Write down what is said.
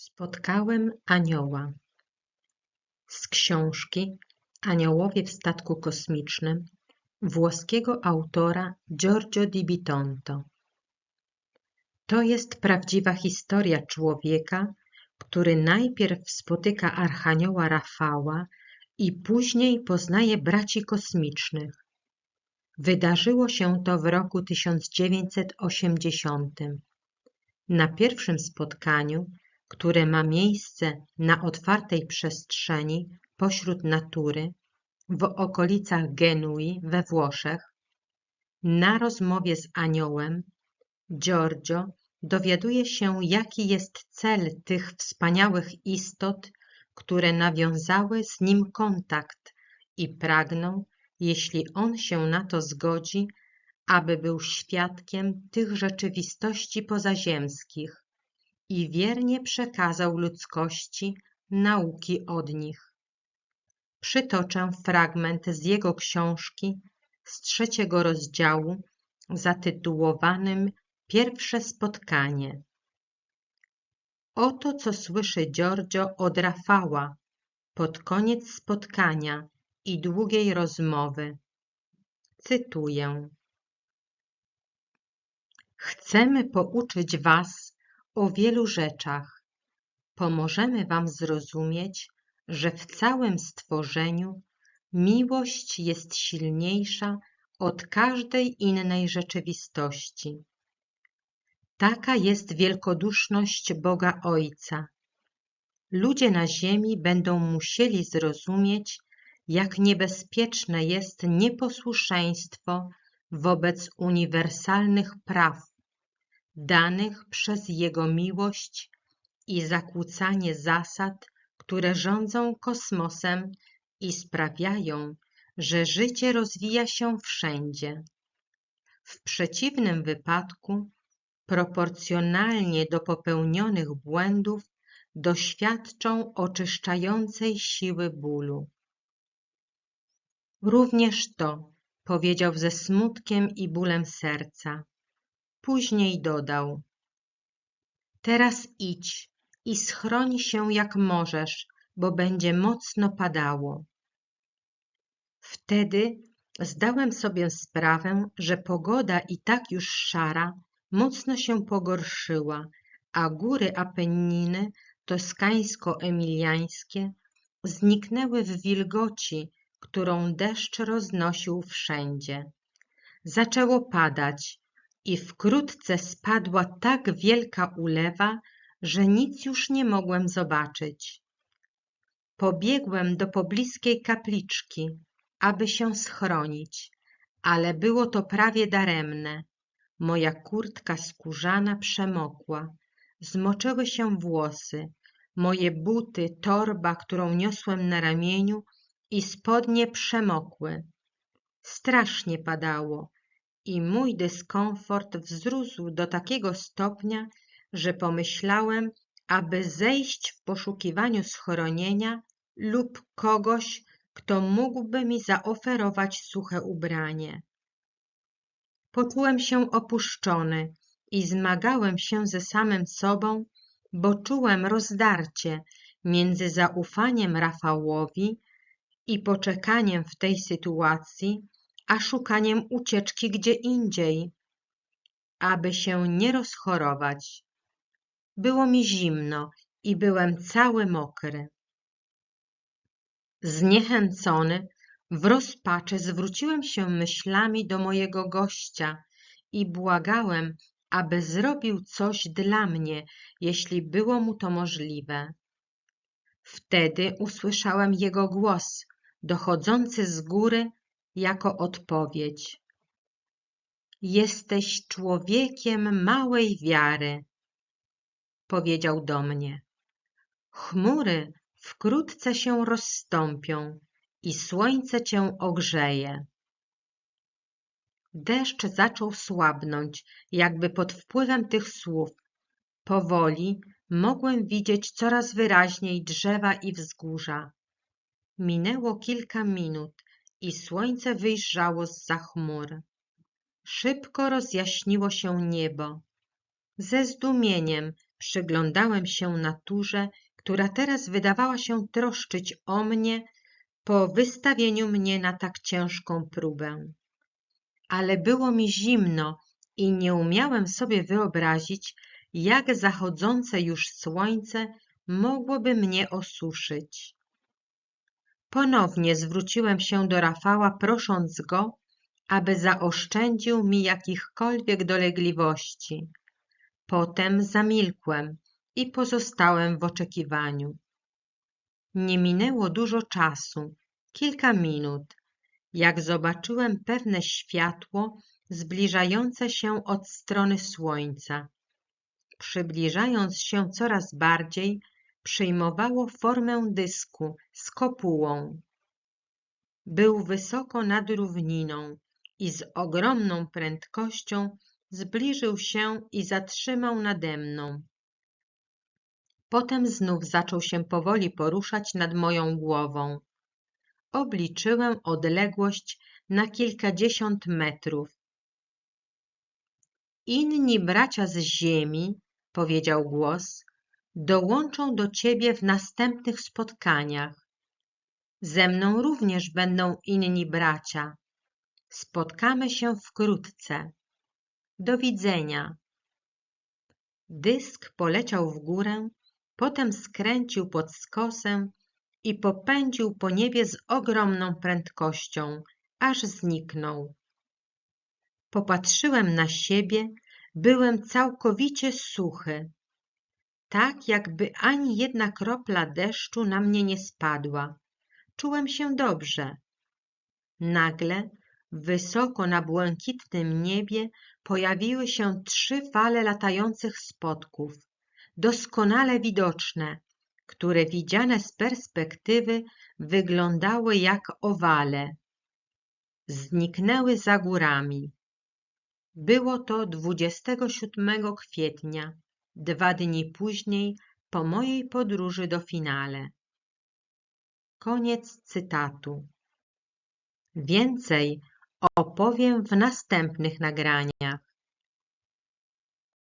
Spotkałem anioła. Z książki Aniołowie w statku kosmicznym włoskiego autora Giorgio Di Bitonto. To jest prawdziwa historia człowieka, który najpierw spotyka archanioła Rafała i później poznaje braci kosmicznych. Wydarzyło się to w roku 1980. Na pierwszym spotkaniu które ma miejsce na otwartej przestrzeni pośród natury w okolicach Genui we Włoszech, na rozmowie z aniołem Giorgio dowiaduje się, jaki jest cel tych wspaniałych istot, które nawiązały z nim kontakt i pragną, jeśli on się na to zgodzi, aby był świadkiem tych rzeczywistości pozaziemskich, i wiernie przekazał ludzkości nauki od nich. Przytoczę fragment z jego książki z trzeciego rozdziału zatytułowanym Pierwsze spotkanie. Oto co słyszy Giorgio od Rafała pod koniec spotkania i długiej rozmowy. Cytuję. Chcemy pouczyć Was o wielu rzeczach. Pomożemy Wam zrozumieć, że w całym stworzeniu miłość jest silniejsza od każdej innej rzeczywistości. Taka jest wielkoduszność Boga Ojca. Ludzie na ziemi będą musieli zrozumieć, jak niebezpieczne jest nieposłuszeństwo wobec uniwersalnych praw danych przez Jego miłość i zakłócanie zasad, które rządzą kosmosem i sprawiają, że życie rozwija się wszędzie. W przeciwnym wypadku, proporcjonalnie do popełnionych błędów, doświadczą oczyszczającej siły bólu. Również to powiedział ze smutkiem i bólem serca. Później dodał: Teraz idź i schroń się jak możesz, bo będzie mocno padało. Wtedy zdałem sobie sprawę, że pogoda i tak już szara mocno się pogorszyła, a góry Apenniny toskańsko-emiliańskie zniknęły w wilgoci, którą deszcz roznosił wszędzie. Zaczęło padać i wkrótce spadła tak wielka ulewa, że nic już nie mogłem zobaczyć. Pobiegłem do pobliskiej kapliczki, aby się schronić, ale było to prawie daremne. Moja kurtka skórzana przemokła, zmoczyły się włosy, moje buty, torba, którą niosłem na ramieniu i spodnie przemokły. Strasznie padało, i mój dyskomfort wzrósł do takiego stopnia, że pomyślałem, aby zejść w poszukiwaniu schronienia lub kogoś, kto mógłby mi zaoferować suche ubranie. Poczułem się opuszczony i zmagałem się ze samym sobą, bo czułem rozdarcie między zaufaniem Rafałowi i poczekaniem w tej sytuacji a szukaniem ucieczki gdzie indziej, aby się nie rozchorować. Było mi zimno i byłem cały mokry. Zniechęcony, w rozpaczy zwróciłem się myślami do mojego gościa i błagałem, aby zrobił coś dla mnie, jeśli było mu to możliwe. Wtedy usłyszałem jego głos, dochodzący z góry jako odpowiedź. Jesteś człowiekiem małej wiary, powiedział do mnie. Chmury wkrótce się rozstąpią i słońce cię ogrzeje. Deszcz zaczął słabnąć, jakby pod wpływem tych słów. Powoli mogłem widzieć coraz wyraźniej drzewa i wzgórza. Minęło kilka minut, i słońce wyjrzało zza chmur. Szybko rozjaśniło się niebo. Ze zdumieniem Przyglądałem się naturze, która teraz wydawała się troszczyć o mnie po wystawieniu mnie na tak ciężką próbę. Ale było mi zimno i nie umiałem sobie wyobrazić, jak zachodzące już słońce mogłoby mnie osuszyć. Ponownie zwróciłem się do Rafała, prosząc go, aby zaoszczędził mi jakichkolwiek dolegliwości. Potem zamilkłem i pozostałem w oczekiwaniu. Nie minęło dużo czasu, kilka minut, jak zobaczyłem pewne światło zbliżające się od strony słońca. Przybliżając się coraz bardziej, przyjmowało formę dysku z kopułą. Był wysoko nad równiną i z ogromną prędkością zbliżył się i zatrzymał nade mną. Potem znów zaczął się powoli poruszać nad moją głową. Obliczyłem odległość na kilkadziesiąt metrów. Inni bracia z ziemi, powiedział głos, dołączą do ciebie w następnych spotkaniach. Ze mną również będą inni bracia. Spotkamy się wkrótce. Do widzenia. Dysk poleciał w górę, potem skręcił pod skosę i popędził po niebie z ogromną prędkością, aż zniknął. Popatrzyłem na siebie, byłem całkowicie suchy, tak jakby ani jedna kropla deszczu na mnie nie spadła. Czułem się dobrze. Nagle Wysoko na błękitnym niebie pojawiły się trzy fale latających spotków, doskonale widoczne, które widziane z perspektywy wyglądały jak owale. Zniknęły za górami. Było to 27 kwietnia, dwa dni później po mojej podróży do finale. Koniec cytatu. Więcej opowiem w następnych nagraniach.